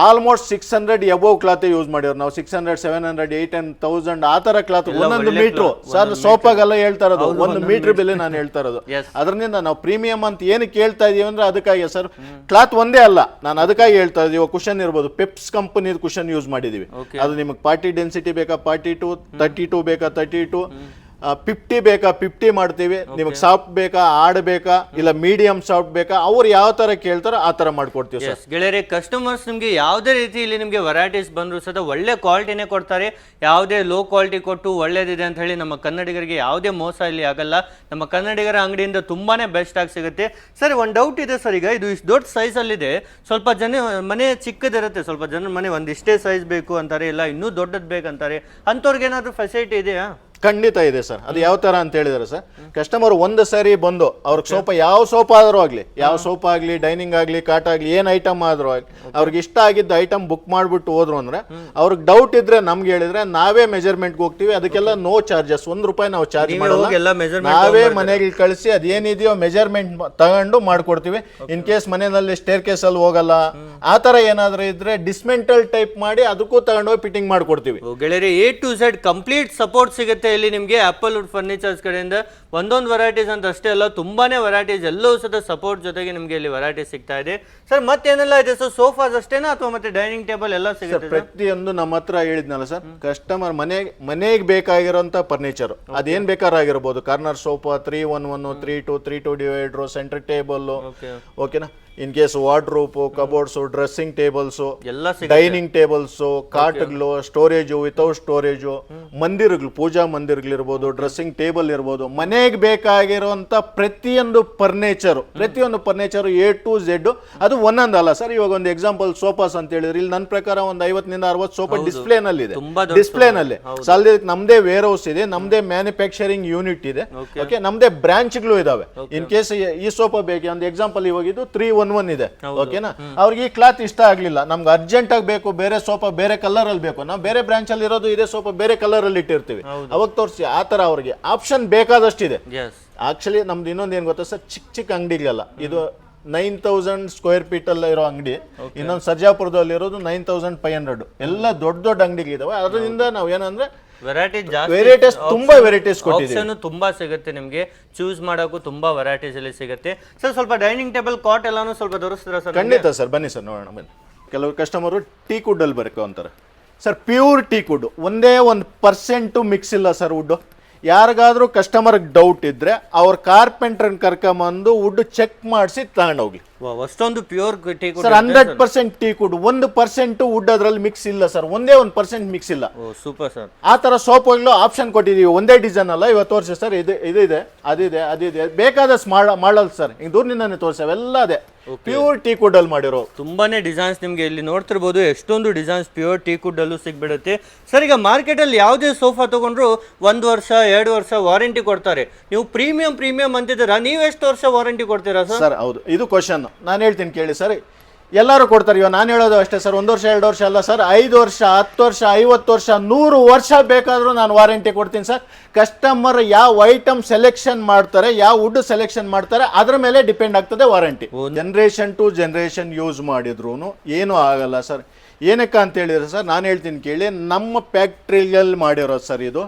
almost six hundred above cloth use ಮಾಡಿದ್ರು ನಾವು six hundred seven hundred eight and thousand ಆ ತರ ಕ್ಲಾತ್ ಒಂದೊಂದು ಮೀಟ್ರು ಸರ್ ಸೋಪಾಗೆಲ್ಲ ಹೇಳ್ತಾ ಇರೋದು. ಒಂದು ಮೀಟ್ರ್ ಬೆಲೆ ನಾನು ಹೇಳ್ತಾ ಇರೋದು. ಅದರಿಂದ ನಾವು ಪ್ರೀಮಿಯಂ ಅಂತ ಏನು ಕೇಳ್ತಾ ಇದೀವಿ ಅಂದ್ರೆ ಅದಕ್ಕಾಗಿ ಸರ್ ಕ್ಲಾತ್ ಒಂದೇ ಅಲ್ಲ. ನಾನು ಅದಕ್ಕಾಗಿ ಹೇಳ್ತಾ ಇದೀವಿ ಕುಶನ್ ಇರ್ಬೋದು. ಪೆಪ್ಸ್ ಕಂಪನಿದು ಕುಶನ್ ಯೂಸ್ ಮಾಡಿದೀವಿ. ಅದು ನಿಮಗೆ ಪಾರ್ಟಿ ಡೆನ್ಸಿಟಿ ಬೇಕಾ? ಪಾರ್ಟಿ ಟು ತರ್ಟಿ ಟು ಬೇಕಾ? ತರ್ಟಿ ಟು ಫಿಫ್ಟಿ ಬೇಕಾ ಫಿಫ್ಟಿ ಮಾಡ್ತೀವಿ. ನಿಮಗೆ ಸಾಫ್ಟ್ ಬೇಕಾ ಹಾರ್ಡ್ ಬೇಕಾ ಇಲ್ಲ ಮೀಡಿಯಂ ಸಾಫ್ಟ್ ಬೇಕಾ ಅವ್ರು ಯಾವ ತರ ಕೇಳ್ತಾರೋ ಆ ತರ ಮಾಡ್ಕೊಡ್ತೀವಿ ಸರ್ ಗೆಳೆಯರೆ ಕಸ್ಟಮರ್ಸ್ ನಿಮಗೆ ಯಾವುದೇ ರೀತಿ ಇಲ್ಲಿ ನಿಮಗೆ ವೆರೈಟೀಸ್ ಬಂದರೂ ಸಹ ಒಳ್ಳೆ ಕ್ವಾಲಿಟಿನೇ ಕೊಡ್ತಾರೆ. ಯಾವುದೇ ಲೋ ಕ್ವಾಲಿಟಿ ಕೊಟ್ಟು ಒಳ್ಳೇದಿದೆ ಅಂತ ಹೇಳಿ ನಮ್ಮ ಕನ್ನಡಿಗರಿಗೆ ಯಾವುದೇ ಮೋಸ ಇಲ್ಲಿ ಆಗಲ್ಲ. ನಮ್ಮ ಕನ್ನಡಿಗರ ಅಂಗಡಿಯಿಂದ ತುಂಬಾನೇ ಬೆಸ್ಟ್ ಆಗಿ ಸಿಗುತ್ತೆ. ಸರ್ ಒಂದು ಡೌಟ್ ಇದೆ ಸರ್ ಈಗ. ಇದು ಇಷ್ಟು ದೊಡ್ಡ ಸೈಜಲ್ಲಿದೆ ಸ್ವಲ್ಪ ಜನ ಮನೆ ಚಿಕ್ಕದಿರುತ್ತೆ. ಸ್ವಲ್ಪ ಜನ ಮನೆ ಒಂದಿಷ್ಟೇ ಸೈಜ್ ಬೇಕು ಅಂತಾರೆ ಇಲ್ಲ ಇನ್ನೂ ದೊಡ್ಡದು ಬೇಕಂತಾರೆ. ಅಂಥವ್ರಿಗೆ ಏನಾದರೂ ಫೆಸಿಲಿಟಿ ಇದೆಯಾ? ಖಂಡಿತ ಇದೆ ಸರ್. ಅದು ಯಾವ ತರ ಅಂತ ಹೇಳಿದಾರೆ ಸರ್ ಕಸ್ಟಮರ್ ಒಂದು ಸರಿ ಬಂದು ಅವ್ರಿಗೆ ಸೋಪ ಯಾವ ಸೋಪ್ ಆದ್ರೂ ಆಗ್ಲಿ ಯಾವ ಸೋಪ್ ಆಗ್ಲಿ ಡೈನಿಂಗ್ ಆಗ್ಲಿ ಕಾಟ್ ಆಗಲಿ ಏನ್ ಐಟಮ್ ಆದ್ರೂ ಆಗ್ಲಿ ಅವ್ರಿಗೆ ಇಷ್ಟ ಆಗಿದ್ದ ಐಟಮ್ ಬುಕ್ ಮಾಡ್ಬಿಟ್ಟು ಹೋದ್ರು ಅಂದ್ರೆ ಅವ್ರಿಗೆ ಡೌಟ್ ಇದ್ರೆ ನಮ್ಗೆ ಹೇಳಿದ್ರೆ ನಾವೇ ಮೆಜರ್ಮೆಂಟ್ ಹೋಗ್ತೀವಿ. ಅದಕ್ಕೆಲ್ಲ ನೋ ಚಾರ್ಜಸ್ ಒಂದು ರೂಪಾಯಿ ನಾವು ಚಾರ್ಜ್ ಮಾಡೋಲ್ಲ. ನಾವೇ ಮನೆಗೆ ಕಳಿಸಿ ಅದೇನಿದೆಯೋ ಮೆಜರ್ಮೆಂಟ್ ತಗೊಂಡು ಮಾಡ್ಕೊಡ್ತೀವಿ. ಇನ್ ಕೇಸ್ ಮನೆಯಲ್ಲಿ ಸ್ಟೇರ್ ಕೇಸ್ ಅಲ್ಲಿ ಹೋಗಲ್ಲ. ಆ ಥರ ಏನಾದ್ರೂ ಇದ್ರೆ ಡಿಸ್ಮೆಂಟಲ್ ಟೈಪ್ ಮಾಡಿ ಅದಕ್ಕೂ ತಗೊಂಡೋಗಿ ಫಿಟ್ಟಿಂಗ್ ಮಾಡ್ಕೊಡ್ತೀವಿ. ಗೆಳೆಯರಿ A to Z complete support ಸಿಗುತ್ತೆ ಇಲ್ಲಿ ನಿಮಗೆ ಆಪಲ್ ವುಡ್ ಫರ್ನಿಚರ್ಸ್ ಕಡೆಯಿಂದ ಒಂದೊಂದು ವೆರೈಟೀಸ್ ಅಂತ ಅಷ್ಟೇ ಅಲ್ಲ ತುಂಬಾನೇ ವೆರೈಟೀಸ್ ಎಲ್ಲವೂ ಸಹ ಸಪೋರ್ಟ್ ಜೊತೆಗೆ ನಿಮಗೆ ಇಲ್ಲಿ ವೆರೈಟಿ ಸಿಗ್ತಾ ಇದೆ. ಸರ್ ಮತ್ತೇನೆಲ್ಲ ಇದೆ? ಸರ್ ಸೋಫಾಸ್ ಅಷ್ಟೇನಾ ಅಥವಾ ಮತ್ತೆ ಡೈನಿಂಗ್ ಟೇಬಲ್ ಎಲ್ಲ ಸಿಗುತ್ತೆ ಪ್ರತಿಯೊಂದು ನಮ್ಮ ಹತ್ರ ಹೇಳಿದ್ನಲ್ಲ ಸರ್ ಕಸ್ಟಮರ್ ಮನೆ ಮನೆಗೆ ಬೇಕಾಗಿರೋಂಥ ಫರ್ನಿಚರ್ ಅದೇನ್ ಬೇಕಾರಾಗಿರ್ಬೋದು? Corner sofa three one one three two three two divider centre table okay okay in case wardrobe cupboards dressing tables ಎಲ್ಲ ಡೈನಿಂಗ್ ಟೇಬಲ್ಸು ಕಾಟ್ಗಳು ಸ್ಟೋರೇಜು ವಿತೌಟ್ ಸ್ಟೋರೇಜು ಮಂದಿರಗಳು ಪೂಜಾ ಮಂದಿರಗಳಿರ್ಬೋದು ಡ್ರೆಸ್ಸಿಂಗ್ ಟೇಬಲ್ ಇರ್ಬೋದು ಮನೆಗೆ ಬೇಕಾಗಿರುವಂತ ಪ್ರತಿಯೊಂದು ಫರ್ನಿಚರ್ ಪ್ರತಿಯೊಂದು ಫರ್ನಿಚರ್ ಎ ಟು ಝೆಡ್ ಅದು ಒಂದೊಂದು ಅಲ್ಲ. ಸರ್ ಇವಾಗ ಒಂದು ಎಕ್ಸಾಂಪಲ್ ಸೋಫಾಸ್ ಅಂತ ಹೇಳಿದ್ರೆ ಇಲ್ಲಿ ನನ್ನ ಪ್ರಕಾರ ಒಂದು ಐವತ್ತರಿಂದ ಅರವತ್ತು ಸೋಫಾ ಡಿಸ್ಪ್ಲೇ ನಲ್ಲಿ ಇದೆ ತುಂಬಾ ದೊಡ್ಡ ಡಿಸ್ಪ್ಲೇ ನಲ್ಲಿ ಸಾಲದ ನಮ್ದೇ ವೇರ್ ಹೌಸ್ ಇದೆ ನಮ್ದೇ ಮ್ಯಾನುಫ್ಯಾಕ್ಚರಿಂಗ್ ಯೂನಿಟ್ ಇದೆ. ಓಕೆ ನಮ್ದೇ ಬ್ರಾಂಚ್ಗಳು ಇದಾವೆ. ಇನ್ ಕೇಸ್ ಈ ಸೋಫಾ ಬೇಕು? ಒಂದು ಎಕ್ಸಾಂಪಲ್ ಇವಾಗ ಇದು ತ್ರೀ ಒನ್ ಒನ್ ಒನ್ ಇದೆ ಓಕೆನಾ ಅವ್ರಿಗೆ ಈ ಕ್ಲಾತ್ ಇಷ್ಟ ಆಗ್ಲಿಲ್ಲ. ನಮ್ಗೆ ಅರ್ಜೆಂಟ್ ಆಗಿ ಬೇಕು ಬೇರೆ ಸೋಫಾ ಬೇರೆ ಕಲರ್ ಅಲ್ಲಿ ಬೇಕು. ನಾವು ಬೇರೆ ಬ್ರಾಂಚ್ ಅಲ್ಲಿ ಇರೋದು ಇದೇ ಸೋಫಾ ಬೇರೆ ಕಲರ್ ಅಲ್ಲಿ ಇಟ್ಟಿರ್ತೀವಿ. ಅವಾಗ ತೋರಿಸಿ ಆ ತರ ಅವ್ರಿಗೆ. ಆಪ್ಷನ್ ಬೇಕಾದಷ್ಟಿದೆ. ಆಕ್ಚುಲಿ ನಮ್ದು ಇನ್ನೊಂದು ಏನ್ ಗೊತ್ತಾ ಸರ್ ಚಿಕ್ಕ ಚಿಕ್ಕ ಅಂಗಡಿಗಳಲ್ಲ. ಇದು ನೈನ್ ತೌಸಂಡ್ ಸ್ಕ್ವೇರ್ ಫೀಟ್ ಅಲ್ಲಿ ಇರೋ ಅಂಗಡಿ. ಇನ್ನೊಂದು ಸರ್ಜಾಪುರದಲ್ಲಿ ಇರೋದು ನೈನ್ ತೌಸಂಡ್ ಫೈವ್ ಹಂಡ್ರೆಡ್ ಎಲ್ಲ ದೊಡ್ಡ ದೊಡ್ಡ ಅಂಗಡಿಗಳಿದಾವೆ. ಅದರಿಂದ ನಾವು ಏನಂದ್ರೆ ವೆರೈಟಿ ಜಾಸ್ತಿ ವೆರೈಟೀಸ್ ತುಂಬಾ ವೆರೈಟೀಸ್ ಕೊಟ್ಟಿದ್ದೀವಿ. ಆಪ್ಷನ್ ತುಂಬಾ ಸಿಗುತ್ತೆ ನಿಮಗೆ. ಚೂಸ್ ಮಾಡೋಕ್ಕೂ ತುಂಬಾ ವೆರೈಟೀಸ್ ಅಲ್ಲಿ ಸಿಗುತ್ತೆ. ಸರ್ ಸ್ವಲ್ಪ ಡೈನಿಂಗ್ ಟೇಬಲ್ ಕಾಟ್ ಎಲ್ಲಾನು ಸ್ವಲ್ಪ ತೋರಿಸ್ತೀರಾ ಸರ್ ಖಂಡಿತ ಸರ್ ಬನ್ನಿ ಸರ್ ನೋಡೋಣ ಬನ್ನಿ. ಕೆಲವರು ಕಸ್ಟಮರು ಟೀ ಕುಡ್ಡಲ್ಲಿ ಬರಬೇಕು ಅಂತಾರೆ. ಸರ್ ಪ್ಯೂರ್ ಟೀ ಕುಡ್ ಒಂದೇ ಒಂದು ಪರ್ಸೆಂಟು ಮಿಕ್ಸ್ ಇಲ್ಲ ಸರ್ ವುಡ್ಡು ಯಾರಿಗಾದರೂ ಕಸ್ಟಮರ್ಗೆ ಡೌಟ್ ಇದ್ರೆ ಅವ್ರ ಕಾರ್ಪೆಂಟ್ರನ್ನ ಕರ್ಕೊಂಬಂದು ವುಡ್ ಚೆಕ್ ಮಾಡಿಸಿ ತಗೊಂಡೋಗ್ಲಿ. ಅಷ್ಟೊಂದು pure teak sir. Hundred percent teakwood ಒಂದು ಪರ್ಸೆಂಟ್ ವುಡ್ ಅದ್ರಲ್ಲಿ ಮಿಕ್ಸ್ ಇಲ್ಲ ಸರ್ ಒಂದೇ ಒಂದು ಪರ್ಸೆಂಟ್ ಮಿಕ್ಸ್ ಇಲ್ಲ. ಸೂಪರ್ ಸರ್ ಆ ಥರ ಸೋಪ್ಗಳು ಆಪ್ಷನ್ ಕೊಟ್ಟಿದೀವಿ. ಒಂದೇ ಡಿಸೈನ್ ಅಲ್ಲ ಇವತ್ತು ತೋರಿಸಿ ಸರ್ ಇದು ಇದಿದೆ ಅದಿದೆ ಅದಿದೆ ಬೇಕಾದಷ್ಟು ಮಾಡ ಮಾಡಲ್ ಸರ್ ಹಿಂಗೆ ದೂರದಿಂದಾನೆ ತೋರಿಸಿ ಅವೆಲ್ಲ ಅದೇ. ಪ್ಯೂರ್ ಟೀ ಕುಡ್ ಅಲ್ಲಿ ಮಾಡಿರೋ. ತುಂಬಾನೇ ಡಿಸೈನ್ಸ್ ನಿಮಗೆ ಇಲ್ಲಿ ನೋಡ್ತಿರ್ಬೋದು. ಎಷ್ಟೊಂದು ಡಿಸೈನ್ಸ್ ಪ್ಯೂರ್ ಟೀ ಕುಡ್ ಅಲ್ಲೂ ಸಿಗ್ಬಿಡುತ್ತೆ. ಸರ್ ಈಗ ಮಾರ್ಕೆಟ್ ಅಲ್ಲಿ ಯಾವುದೇ ಸೋಫಾ ತಗೊಂಡ್ರು ಒಂದು ವರ್ಷ ಎರಡು ವರ್ಷ ವಾರಂಟಿ ಕೊಡ್ತಾರೆ. ನೀವು ಪ್ರೀಮಿಯಂ ಪ್ರೀಮಿಯಂ ಅಂತಿದ್ದೀರಾ? ನೀವು ಎಷ್ಟು ವರ್ಷ ವಾರಂಟಿ ಕೊಡ್ತೀರಾ ಸರ್ ಸರ್ ಹೌದು. ಇದು ಕ್ವಶನ್ ನಾನು ಹೇಳ್ತೀನಿ ಕೇಳಿ ಸರ್. ಎಲ್ಲರೂ ಕೊಡ್ತಾರೆ ಇವಾಗ ನಾನು ಹೇಳೋದು ಅಷ್ಟೇ ಸರ್. ಒಂದು ವರ್ಷ ಎರಡು ವರ್ಷ ಅಲ್ಲ ಸರ್. ಐದು ವರ್ಷ ಹತ್ತು ವರ್ಷ ಐವತ್ತು ವರ್ಷ ನೂರು ವರ್ಷ ಬೇಕಾದರೂ ನಾನು ವಾರಂಟಿ ಕೊಡ್ತೀನಿ ಸರ್. ಕಸ್ಟಮರ್ ಯಾವ ಐಟಮ್ ಸೆಲೆಕ್ಷನ್ ಮಾಡ್ತಾರೆ ಯಾವ ವುಡ್ ಸೆಲೆಕ್ಷನ್ ಮಾಡ್ತಾರೆ ಅದರ ಮೇಲೆ ಡಿಪೆಂಡ್ ಆಗ್ತದೆ warranty. Generation to generation use ಮಾಡಿದ್ರು ಏನೂ ಆಗಲ್ಲ ಸರ್. ಏನಕ್ಕ ಅಂತ ಹೇಳಿದ್ರೆ ಸರ್ ನಾನು ಹೇಳ್ತೀನಿ ಕೇಳಿ ನಮ್ಮ ಫ್ಯಾಕ್ಟ್ರಿಯಲ್ಲಿ ಮಾಡಿರೋದು ಸರ್ ಇದು.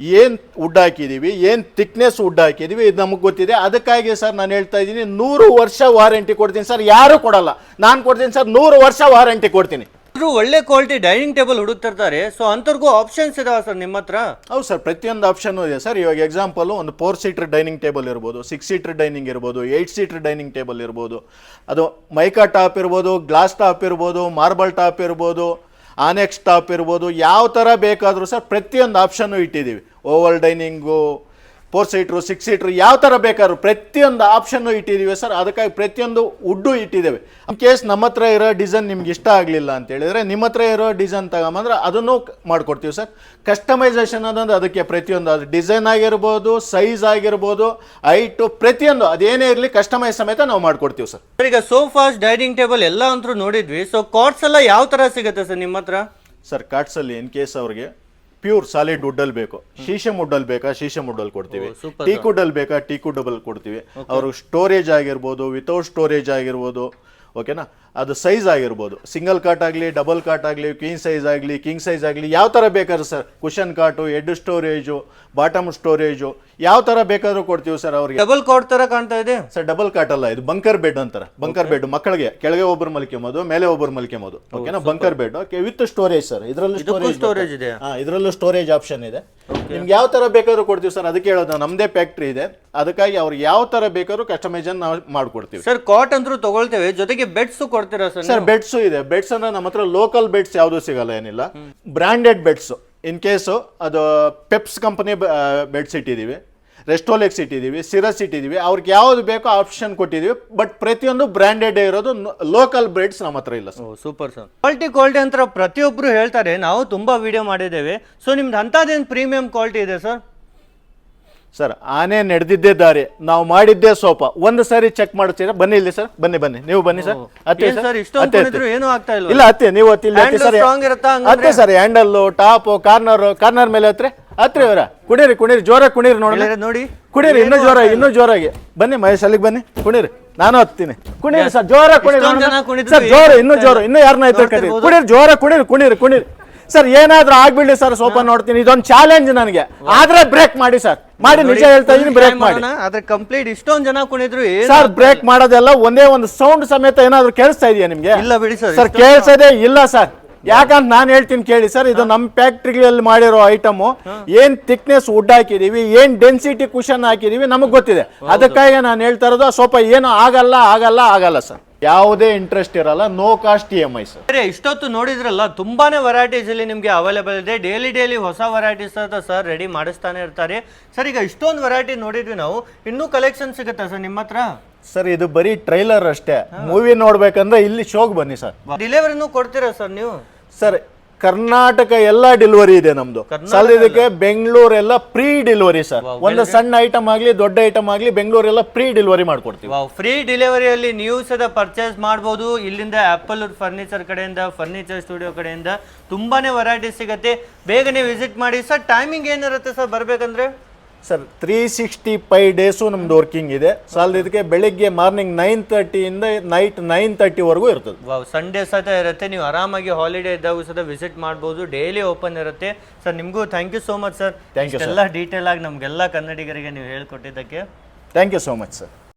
ಏನು ವುಡ್ ಹಾಕಿದೀವಿ ಏನು ತಿಕ್ನೆಸ್ ವುಡ್ ಹಾಕಿದೀವಿ ಇದು ನಮಗೆ ಗೊತ್ತಿದೆ. ಅದಕ್ಕಾಗಿ ಸರ್ ನಾನು ಹೇಳ್ತಾ ಇದ್ದೀನಿ ನೂರು ವರ್ಷ ವಾರಂಟಿ ಕೊಡ್ತೀನಿ ಸರ್. ಯಾರು ಕೊಡಲ್ಲ. ನಾನು ಕೊಡ್ತೀನಿ ಸರ್ ನೂರು ವರ್ಷ ವಾರಂಟಿ ಕೊಡ್ತೀನಿ. ಆದ್ರೂ ಒಳ್ಳೆ ಕ್ವಾಲಿಟಿ ಡೈನಿಂಗ್ ಟೇಬಲ್ ಹುಡುಕ್ತಿರ್ತಾರೆ ಸೊ ಅಂಥವ್ರಿಗೂ ಆಪ್ಷನ್ಸ್ ಇದಾವೆ ಸರ್ ನಿಮ್ಮ ಹತ್ರ? ಹೌದು ಸರ್ ಪ್ರತಿಯೊಂದು ಆಪ್ಷನ್ ಇದೆ ಸರ್. ಇವಾಗ ಎಕ್ಸಾಂಪಲ್ ಒಂದು ಫೋರ್ ಸೀಟರ್ ಡೈನಿಂಗ್ ಟೇಬಲ್ ಇರ್ಬೋದು ಸಿಕ್ಸ್ ಸೀಟರ್ ಡೈನಿಂಗ್ ಇರ್ಬೋದು ಏಯ್ಟ್ ಸೀಟರ್ ಡೈನಿಂಗ್ ಟೇಬಲ್ ಇರ್ಬೋದು. ಅದು ಮೈಕಾ ಟಾಪ್ ಇರ್ಬೋದು ಗ್ಲಾಸ್ ಟಾಪ್ ಇರ್ಬೋದು ಮಾರ್ಬಲ್ ಟಾಪ್ ಇರ್ಬೋದು ಆನೆಕ್ಸ್ ಟಾಪ್ ಇರ್ಬೋದು ಯಾವ ಥರ ಬೇಕಾದರೂ ಸರ್ ಪ್ರತಿಯೊಂದು ಆಪ್ಷನ್ನು ಇಟ್ಟಿದ್ದೀವಿ. Over dining four seater six seater ಯಾವ ಥರ ಬೇಕಾದ್ರು ಪ್ರತಿಯೊಂದು ಆಪ್ಷನ್ನು ಇಟ್ಟಿದ್ದೀವಿ ಸರ್ ಅದಕ್ಕಾಗಿ ಪ್ರತಿಯೊಂದು ಉಡ್ಡು ಇಟ್ಟಿದ್ದೇವೆ. ಇನ್ ಕೇಸ್ ನಮ್ಮ ಹತ್ರ ಇರೋ ಡಿಸೈನ್ ನಿಮ್ಗೆ ಇಷ್ಟ ಆಗಲಿಲ್ಲ ಅಂತ ಹೇಳಿದರೆ ನಿಮ್ಮ ಹತ್ರ ಇರೋ ಡಿಸೈನ್ ತಗೊಂಬಂದ್ರೆ ಅದನ್ನು ಮಾಡಿಕೊಡ್ತೀವಿ ಸರ್ ಕಸ್ಟಮೈಸೇಷನ್ ಅನ್ನೋದು ಅದಕ್ಕೆ ಪ್ರತಿಯೊಂದು. ಅದು ಡಿಸೈನ್ ಆಗಿರ್ಬೋದು ಸೈಜ್ ಆಗಿರ್ಬೋದು ಹೈಟು ಪ್ರತಿಯೊಂದು. ಅದೇನೇ ಇರಲಿ ಕಸ್ಟಮೈಸ್ ಸಮೇತ ನಾವು ಮಾಡಿಕೊಡ್ತೀವಿ ಸರ್ ಈಗ ಸೋಫಾಸ್ ಡೈನಿಂಗ್ ಟೇಬಲ್ ಎಲ್ಲ ಅಂತೂ ನೋಡಿದ್ವಿ. ಸೊ ಕಾಟ್ಸ್ ಎಲ್ಲ ಯಾವ ಥರ ಸಿಗುತ್ತೆ ಸರ್ ನಿಮ್ಮ ಹತ್ರ? ಸರ್ ಕಾರ್ಡ್ಸಲ್ಲಿ ಇನ್ ಕೇಸ್ ಅವ್ರಿಗೆ ಪ್ಯೂರ್ ಸಾಲಿಡ್ ವುಡ್ಡಲ್ ಬೇಕು. ಶೀಶಮ್ ವುಡ್ ಅಲ್ಲಿ ಬೇಕಾ? ಶೀಶೆ ಅಲ್ಲಿ ಕೊಡ್ತೀವಿ. ಟೀಕ್ ಕುಡ್ಡಲ್ಲಿ ಬೇಕಾ? ಟೀ ಡಬಲ್ ಕೊಡ್ತೀವಿ. ಅವ್ರಿಗೆ ಸ್ಟೋರೇಜ್ ಆಗಿರ್ಬೋದು ವಿತೌಟ್ ಸ್ಟೋರೇಜ್ ಆಗಿರ್ಬೋದು ಓಕೆನಾ ಅದು ಸೈಜ್ ಆಗಿರ್ಬೋದು. ಸಿಂಗಲ್ ಕಾಟ್ ಆಗಲಿ ಡಬಲ್ ಕಾಟ್ ಆಗಲಿ ಕ್ವೀನ್ ಸೈಜ್ ಆಗಲಿ ಕಿಂಗ್ ಸೈಜ್ ಆಗಲಿ ಯಾವ ಥರ ಬೇಕಾದ್ರೆ sir? Cushion cot head storage bottom storage ಯಾವ ತರ ಬೇಕಾದ್ರೂ ಕೊಡ್ತೀವಿ ಸರ್ ಅವ್ರಿಗೆ. ಡಬಲ್ ಕೋಟ್ ತರ ಕಾಣ್ತಾ ಇದೆ? ಸರ್ ಡಬಲ್ ಕಾಟ್ ಅಲ್ಲ ಇದು ಬಂಕರ್ ಬೆಡ್ ಅಂತಾರೆ. ಬಂಕರ್ ಬೆಡ್ ಮಕ್ಕಳಿಗೆ ಕೆಳಗೆ ಒಬ್ಬರು ಮಲ್ಕೊಂಬೋದು ಮೇಲೆ ಒಬ್ಬರು ಮಲ್ಕೊಂಬೋದು ಓಕೆನಾ bunker bed okay with storage sir ಇದರಲ್ಲೂ ಸ್ಟೋರೇಜ್ ಸ್ಟೋರೇಜ್ ಇದೆ ಹಾ ಇದರಲ್ಲೂ ಸ್ಟೋರೇಜ್ ಆಪ್ಷನ್ ಇದೆ. ನಿಮ್ಗೆ ಯಾವ ತರ ಬೇಕಾದ್ರೂ ಕೊಡ್ತೀವಿ ಸರ್ ಅದಕ್ಕೆ ಹೇಳೋದು ನಮ್ದೇ ಫ್ಯಾಕ್ಟ್ರಿ ಇದೆ. ಅದಕ್ಕಾಗಿ ಅವ್ರಿಗೆ ಯಾವ ತರ ಬೇಕಾದ್ರೂ ಕಸ್ಟಮೈಜನ್ ನಾವು ಮಾಡ್ಕೊಡ್ತೀವಿ. ಸರ್ ಕಾಟ್ ಅಂದ್ರೂ ತಗೊಳ್ತೇವೆ. ಜೊತೆಗೆ ಬೆಡ್ಸ್ ಕೊಡ್ತೀರಾ ಸರ್ ಸರ್ ಬೆಡ್ಸ್ ಇದೆ. ಬೆಡ್ಸ್ ಅಂದ್ರೆ ನಮ್ಮ ಹತ್ರ ಲೋಕಲ್ ಬೆಡ್ಸ್ ಯಾವುದು ಸಿಗಲ್ಲ ಏನಿಲ್ಲ. ಬ್ರಾಂಡೆಡ್ ಬೆಡ್ಸ್ ಇನ್ ಕೇಸು ಅದು ಪೆಪ್ಸ್ ಕಂಪನಿ ಬೆಡ್ಸ್ ಇಟ್ಟಿದ್ದೀವಿ ರೆಸ್ಟೋಲೆಕ್ಸ್ ಇಟ್ಟಿದ್ದೀವಿ ಸಿರಸ್ ಇಟ್ಟಿದ್ದೀವಿ ಅವ್ರಿಗೆ ಯಾವ್ದು ಬೇಕೋ ಆಪ್ಷನ್ ಕೊಟ್ಟಿದ್ದೀವಿ ಬಟ್ ಪ್ರತಿಯೊಂದು ಬ್ರಾಂಡೆಡ್ ಇರೋದು ಲೋಕಲ್ ಬ್ರೆಡ್ಸ್ ನಮ್ಮ ಹತ್ರ ಇಲ್ಲ sir super sir quality quality ಅಂತ ಪ್ರತಿಯೊಬ್ಬರು ಹೇಳ್ತಾರೆ. ನಾವು ತುಂಬಾ ವಿಡಿಯೋ ಮಾಡಿದ್ದೇವೆ. ಸೊ ನಿಮ್ದು ಅಂಥದ್ದೇನು ಪ್ರೀಮಿಯಂ ಕ್ವಾಲಿಟಿ ಇದೆ ಸರ್ ಸರ್ ಆನೆ ನಡೆದಿದ್ದೇ ದಾರಿ. ನಾವು ಮಾಡಿದ್ದೇ ಸೋಪ. ಒಂದು ಸಾರಿ ಚೆಕ್ ಮಾಡ್ತೀರಾ ಬನ್ನಿ ಇಲ್ಲಿ ಸರ್. ಬನ್ನಿ ಬನ್ನಿ. ನೀವು ಬನ್ನಿ ಸರ್. ಅತ್ತೆ ಸರ್? ಸರ್ ಇಷ್ಟೊಂದು ಅತ್ತೆ, ಕುಣಿದ್ರು ಅತ್ತೆ. ಏನೂ ಆಗ್ತಾ ಇಲ್ಲ ಇಲ್ಲ ಅತ್ತೆ ನೀವು ಅತ್ತೆ ಇಲ್ಲಿ ಅತ್ತೆ Handle ಸರ್. strong ಇರುತ್ತಾ? ಅತ್ತೆ sir handle top corner corner ಮೇಲೆ ಹತ್ರ. ಹತ್ರ ಇವರ ಕುಡೀರಿ ಕುಣೀರಿ. ಜೋರಾಗಿ ಕುಣೀರಿ ನೋಡಿ ನೋಡಿ. ಕುಡೀರಿ ಇನ್ನೂ ಜೋರಾಗಿ ಇನ್ನೂ ಜೋರಾಗಿ. ಬನ್ನಿ ಮಹೇಶ್ ಅಲ್ಲಿಗೆ ಬನ್ನಿ. ಕುಣಿರಿ. ನಾನು ಹತ್ತೀನಿ. ಕುಣಿರಿ ಸರ್ ಜೋರ ಕುಣೀರಿ. ಸರ್ ಜೋರ ಇನ್ನೂ ಜೋರ? ಇನ್ನೂ ಯಾರನ್ನ ಕುಣೀರಿ ಜೋರ ಕುಣೀರಿ ಕುಣೀರಿ ಕುಣೀರಿ. ಸರ್ ಏನಾದ್ರೂ ಆಗ್ಬಿಡ್ಲಿ ಸರ್ ಸ್ವಲ್ಪ ನೋಡ್ತೀನಿ. ಇದೊಂದು ಚಾಲೆಂಜ್ ನನಗೆ. ಆದ್ರೆ ಬ್ರೇಕ್ ಮಾಡಿ ಸರ್. ಮಾಡಿ ನಿಜ ಹೇಳ್ತಾ ಇದೀನಿ ಬ್ರೇಕ್ ಮಾಡಿ. ಆದ್ರೆ ಕಂಪ್ಲೀಟ್ ಇಷ್ಟೊಂದು ಜನ ಕುಣಿದ್ರು ಸರ್ ಬ್ರೇಕ್ ಮಾಡೋದೆಲ್ಲ ಒಂದೇ ಒಂದು ಸೌಂಡ್ ಸಮೇತ ಏನಾದ್ರು ಕೇಳಿಸ್ತಾ ಇದೆಯಾ ನಿಮ್ಗೆ? ಇಲ್ಲ ಬಿಡಿ ಸರ್ ಸರ್ ಕೇಳಿಸದೆ ಇಲ್ಲ ಸರ್. ಯಾಕಂತ ನಾನು ಹೇಳ್ತೀನಿ ಕೇಳಿ ಸರ್ ಇದು ನಮ್ಮ ಫ್ಯಾಕ್ಟ್ರಿಗಳಲ್ಲಿ ಮಾಡಿರೋ ಐಟಮ್ ಏನ್ ಥಿಕ್ನೆಸ್ ವುಡ್ ಹಾಕಿದೀವಿ ಏನ್ ಡೆನ್ಸಿಟಿ ಕುಷನ್ ಹಾಕಿದೀವಿ ನಮಗ್ ಗೊತ್ತಿದೆ. ಅದಕ್ಕಾಗಿ ನಾನು ಹೇಳ್ತಾ ಇರೋದು ಸ್ವಲ್ಪ ಏನು ಆಗಲ್ಲ ಆಗಲ್ಲ ಆಗಲ್ಲ ಸರ್. ಯಾವುದೇ ಇಂಟ್ರೆಸ್ಟ್ ಇರಲ್ಲ no cost E M I sir. ಸರಿ ಇಷ್ಟೊತ್ತು ನೋಡಿದ್ರಲ್ಲ ತುಂಬಾನೇ ವೆರೈಟೀಸ್ ಇಲ್ಲಿ ನಿಮಗೆ ಅವೈಲೇಬಲ್ ಇದೆ. ಡೈಲಿ ಡೈಲಿ ಹೊಸ ವೆರೈಟೀಸ್ ಅಂತ ಸರ್ ರೆಡಿ ಮಾಡಿಸ್ತಾನೆ ಇರ್ತಾರೆ. ಸರ್ ಈಗ ಇಷ್ಟೊಂದು ವೆರೈಟಿ ನೋಡಿದ್ವಿ ನಾವು. ಇನ್ನೂ ಕಲೆಕ್ಷನ್ ಸಿಗುತ್ತಾ ಸರ್ ನಿಮ್ಮ ಹತ್ರ? ಸರ್ ಇದು ಬರೀ ಟ್ರೈಲರ್ ಅಷ್ಟೇ. ಮೂವಿ ನೋಡ್ಬೇಕಂದ್ರೆ ಇಲ್ಲಿ ಶೋಗ್ ಬನ್ನಿ ಸರ್. ಡಿಲಿವರಿನೂ ಕೊಡ್ತೀರಾ ಸರ್ ನೀವು? ಸರ್ ಕರ್ನಾಟಕ ಎಲ್ಲ ಡೆಲಿವರಿ ಇದೆ ನಮ್ದು. ಸರ್ ಇದಕ್ಕೆ ಬೆಂಗಳೂರೆಲ್ಲ ಪ್ರೀ ಡೆಲಿವರಿ ಸರ್ ಒಂದು ಸಣ್ಣ ಐಟಮ್ ಆಗಲಿ ದೊಡ್ಡ ಐಟಮ್ ಆಗಲಿ ಬೆಂಗಳೂರೆಲ್ಲ ಪ್ರೀ ಡೆಲಿವರಿ ಮಾಡ್ಕೊಡ್ತೀವಿ. ಫ್ರೀ ಡೆಲಿವರಿಯಲ್ಲಿ ನೀವು ಸದ ಪರ್ಚೇಸ್ ಮಾಡ್ಬೋದು. ಇಲ್ಲಿಂದ ಆಪಲ್ ಫರ್ನಿಚರ್ ಕಡೆಯಿಂದ ಫರ್ನಿಚರ್ ಸ್ಟುಡಿಯೋ ಕಡೆಯಿಂದ ತುಂಬಾನೇ ವೆರೈಟಿ ಸಿಗುತ್ತೆ. ಬೇಗನೆ ವಿಸಿಟ್ ಮಾಡಿ. ಸರ್ ಟೈಮಿಂಗ್ ಏನಿರುತ್ತೆ ಸರ್ ಬರ್ಬೇಕಂದ್ರೆ? Sir three sixty five days ನಮ್ದು ವರ್ಕಿಂಗ್ ಇದೆ. ಇದಕ್ಕೆ ಬೆಳಿಗ್ಗೆ ಮಾರ್ನಿಂಗ್ ನೈನ್ ತರ್ಟಿಯಿಂದ ನೈಟ್ ನೈನ್ ತರ್ಟಿವರೆಗೂ ಇರ್ತದೆ. ವಾವ್ ಸಂಡೇ ಸತ ಇರುತ್ತೆ. ನೀವು ಆರಾಮಾಗಿ ಹಾಲಿಡೇ ಇದ್ದಾಗ ಸಹ ವಿಸಿಟ್ ಮಾಡ್ಬೋದು. ಡೈಲಿ ಓಪನ್ ಇರುತ್ತೆ. ಸರ್ ನಿಮಗೂ thank you so much sir thank you ಎಲ್ಲ ಡೀಟೇಲ್ ಆಗಿ ನಮಗೆಲ್ಲ ಕನ್ನಡಿಗರಿಗೆ ನೀವು ಹೇಳ್ಕೊಟ್ಟಿದ್ದಕ್ಕೆ. Thank you so much sir